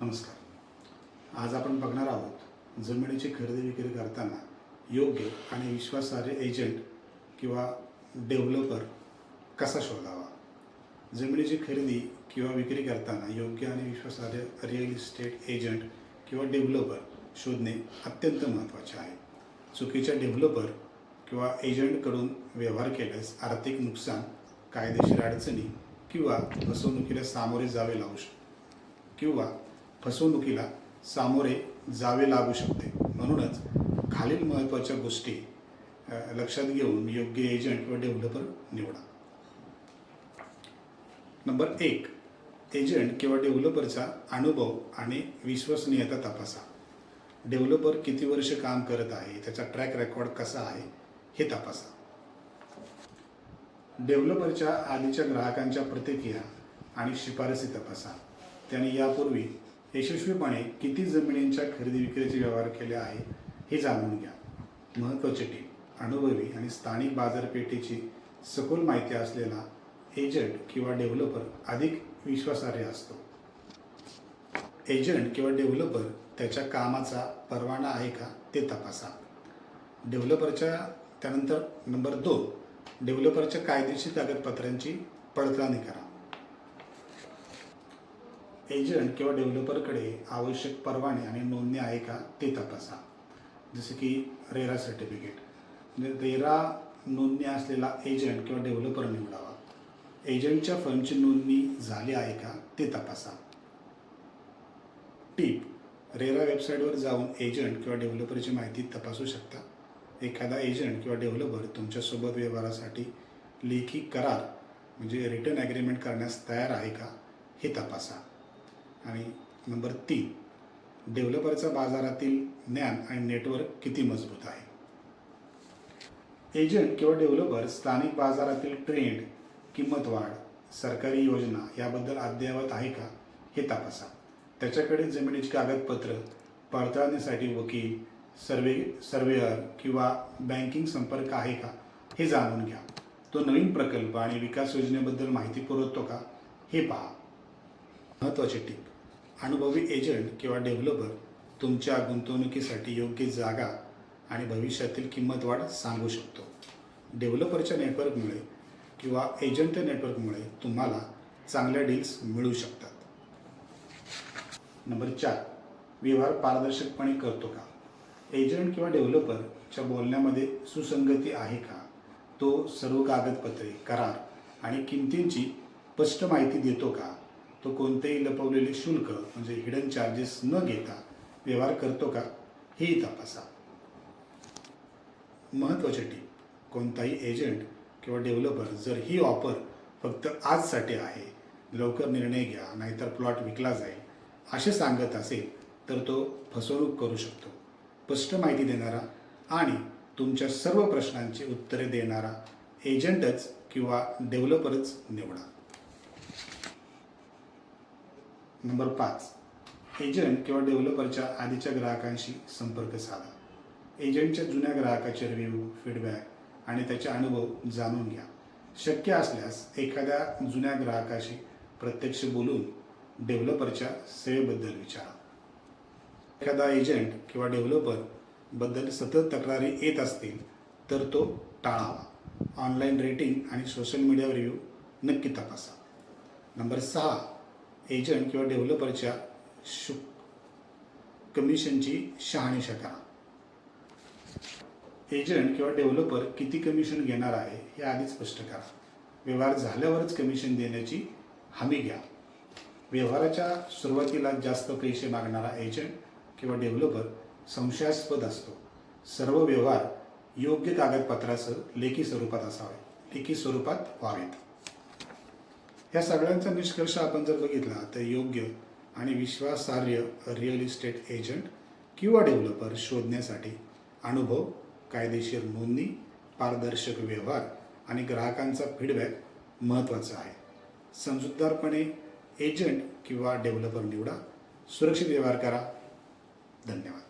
नमस्कार. आज आपण बघणार आहोत जमिनीची खरेदी विक्री करताना योग्य आणि विश्वासार्ह एजंट किंवा डेव्हलपर कसा शोधावा? जमिनीची खरेदी किंवा विक्री करताना योग्य आणि विश्वासार्ह रिअल इस्टेट एजंट किंवा डेव्हलपर शोधणे अत्यंत महत्त्वाचे आहे. चुकीच्या डेव्हलपर किंवा एजंटकडून व्यवहार केल्यास आर्थिक नुकसान कायदेशीर अडचणी किंवा फसवणुकीला सामोरे जावे लागू शकते किंवा फसवणुकीला सामोरे जावे लागू शकते. म्हणूनच खालील महत्त्वाच्या गोष्टी लक्षात घेऊन योग्य एजंट किंवा डेव्हलपर निवडा. नंबर एक एजंट किंवा डेव्हलपरचा अनुभव आणि विश्वसनीयता तपासा. डेव्हलपर किती वर्ष काम करत आहे त्याचा ट्रॅक रेकॉर्ड कसा आहे हे तपासा. डेव्हलपरच्या आधीच्या ग्राहकांच्या प्रतिक्रिया आणि शिफारसी तपासा. त्याने यापूर्वी यशस्वीपणे किती जमिनींच्या खरेदी विक्रीचे व्यवहार केले आहे हे जाणून घ्या. महत्त्वाचे टीप अनुभवी आणि स्थानिक बाजारपेठेची सखोल माहिती असलेला एजंट किंवा डेव्हलपर अधिक विश्वासार्ह असतो. एजंट किंवा डेव्हलपर त्याच्या कामाचा परवाना आहे का ते तपासा. डेव्हलपरच्या त्यानंतर नंबर दोन डेव्हलपरच्या कायदेशीर कागदपत्रांची पडताळणी करा. एजंट किंवा डेव्हलपरकडे आवश्यक परवाने आणि नोंदणी आहे का ते तपासा. जसे की रेरा सर्टिफिकेट. म्हणजे रेरा नोंदणी असलेला एजंट किंवा डेव्हलपर निवडावा. एजंटच्या फर्मची नोंदणी झाली आहे का ते तपासा. टीप. रेरा वेबसाईटवर जाऊन एजंट किंवा डेव्हलपरची माहिती तपासू शकता. एखादा एजंट किंवा डेव्हलपर तुमच्यासोबत व्यवहारासाठी लेखी करार म्हणजे रिटर्न ॲग्रीमेंट करण्यास तयार आहे का हे तपासा. आणि नंबर तीन डेव्हलपरचा बाजारातील ज्ञान आणि नेटवर्क किती मजबूत आहे? एजंट किंवा डेव्हलपर स्थानिक बाजारातील ट्रेंड किंमत वाढ सरकारी योजना याबद्दल अद्ययावत आहे का? हे तपासा. त्याच्याकडे जमिनीची कागदपत्र पडताळणीसाठी वकील सर्वे सर्वेअर किंवा बँकिंग संपर्क आहे का? हे जाणून घ्या. तो नवीन प्रकल्प आणि विकास योजनेबद्दल माहिती पुरवतो का? हे पहा. महत्त्वाचे टीप. अनुभवी एजंट किंवा डेव्हलपर तुमच्या गुंतवणुकीसाठी योग्य जागा आणि भविष्यातील किंमत वाढ सांगू शकतो. डेव्हलपरच्या नेटवर्कमुळे किंवा एजंटच्या नेटवर्कमुळे तुम्हाला चांगल्या डील्स मिळू शकतात. नंबर चार व्यवहार पारदर्शकपणे करतो का? एजंट किंवा डेव्हलपरच्या बोलण्यामध्ये सुसंगती आहे का? तो सर्व कागदपत्रे करार आणि किमतींची स्पष्ट माहिती देतो का? तो कोणतेही लपवलेले शुल्क म्हणजे हिडन चार्जेस न घेता व्यवहार करतो का हेही तपासा. महत्त्वाचे टीप कोणताही एजंट किंवा डेव्हलपर जर ही ऑफर फक्त आजसाठी आहे लवकर निर्णय घ्या नाहीतर प्लॉट विकला जाईल असे सांगत असेल तर तो फसवणूक करू शकतो. स्पष्ट माहिती देणारा आणि तुमच्या सर्व प्रश्नांची उत्तरे देणारा एजंटच किंवा डेव्हलपरच निवडा. नंबर पाच. एजंट किंवा डेव्हलपरच्या आधीच्या ग्राहकांशी संपर्क साधा. एजंटच्या जुन्या ग्राहकाचे रिव्ह्यू फीडबॅक आणि त्याचे अनुभव जाणून घ्या. शक्य असल्यास एखाद्या जुन्या ग्राहकाशी प्रत्यक्ष बोलून डेव्हलपरच्या सेवेबद्दल विचारा. एखादा एजंट किंवा डेव्हलपरबद्दल सतत तक्रारी येत असतील तर तो टाळावा. ऑनलाईन रेटिंग आणि सोशल मीडिया रिव्ह्यू नक्की तपासा. नंबर सहा. एजंट किंवा डेव्हलपरच्या शु कमिशनची शहानिशा करा एजंट किंवा डेव्हलपर किती कमिशन घेणार आहे हे आधी स्पष्ट करा. व्यवहार झाल्यावरच कमिशन देण्याची हमी घ्या. व्यवहाराच्या सुरुवातीला जास्त पैसे मागणारा एजंट किंवा डेव्हलपर संशयास्पद असतो. सर्व व्यवहार योग्य कागदपत्रासह लेखी स्वरूपात असावे लेखी स्वरूपात व्हावेत. या सगळ्यांचा निष्कर्ष आपण जर बघितला तर योग्य आणि विश्वासार्ह रिअल इस्टेट एजंट किंवा डेव्हलपर शोधण्यासाठी अनुभव कायदेशीर नोंदणी पारदर्शक व्यवहार आणि ग्राहकांचा फीडबॅक महत्त्वाचा आहे. समजूतदारपणे एजंट किंवा डेव्हलपर निवडा. सुरक्षित व्यवहार करा. धन्यवाद.